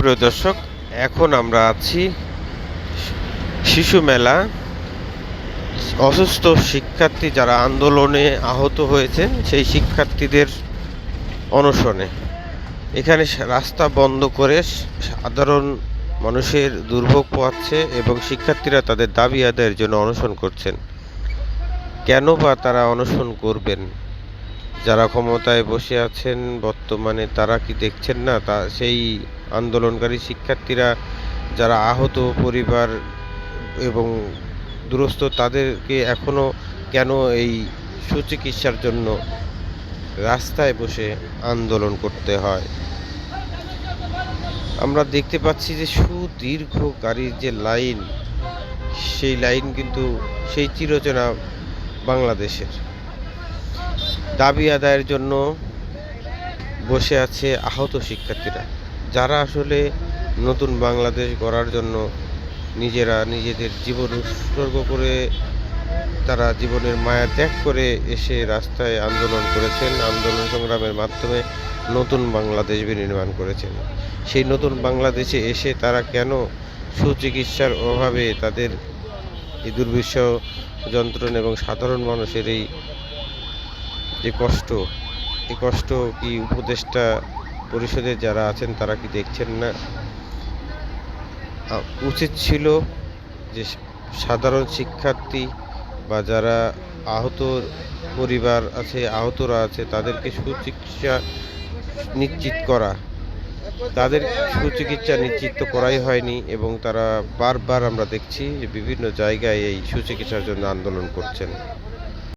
সুপ্রিয় দর্শক, এখন আমরা আছি শিশু মেলা। অসুস্থ শিক্ষার্থী যারা আন্দোলনে আহত হয়েছেন, সেই শিক্ষার্থীদের অনশনে। এখানে রাস্তা বন্ধ করে সাধারণ মানুষের দুর্ভোগ পোয়াচ্ছে এবং শিক্ষার্থীরা তাদের দাবি আদায়ের জন্য অনশন করছেন। কেন বা তারা অনশন করবেন? যারা ক্ষমতায় বসে আছেন, বর্তমানে তারা কি দেখছেন না? তা সেই আন্দোলনকারী শিক্ষার্থীরা যারা আহত পরিবার এবং দুরস্থ তাদেরকে এখনও কেন এই সুচিকিৎসার জন্য রাস্তায় বসে আন্দোলন করতে হয়? আমরা দেখতে পাচ্ছি যে সুদীর্ঘ গাড়ির যে লাইন, সেই লাইন কিন্তু সেই চিরচেনা বাংলাদেশের। দাবি আদায়ের জন্য বসে আছে আহত শিক্ষার্থীরা। যারা আসলে নতুন বাংলাদেশ গড়ার জন্য নিজেরা নিজেদের জীবন উৎসর্গ করে তারা জীবনের মায়া ত্যাগ করে এসে রাস্তায় আন্দোলন করেছেন, আন্দোলন সংগ্রামের মাধ্যমে নতুন বাংলাদেশ বিনির্মাণ করেছেন। সেই নতুন বাংলাদেশে এসে তারা কেন সুচিকিৎসার অভাবে তাদের এই দুর্বিষহ যন্ত্রণা এবং সাধারণ মানুষের এই যে কষ্ট, এই কষ্ট কি উপদেষ্টা পরিষদের যারা আছেন, তারা কি দেখছেন না? উচিত ছিল যে সাধারণ শিক্ষার্থী বা যারা আহত পরিবার আছে, আহতরা আছে, তাদেরকে সুচিকিৎসা নিশ্চিত করা। তাদের সুচিকিৎসা নিশ্চিত করাই হয়নি এবং তারা বারবার আমরা দেখছি যে বিভিন্ন জায়গায় এই সুচিকিৎসার জন্য আন্দোলন করছেন।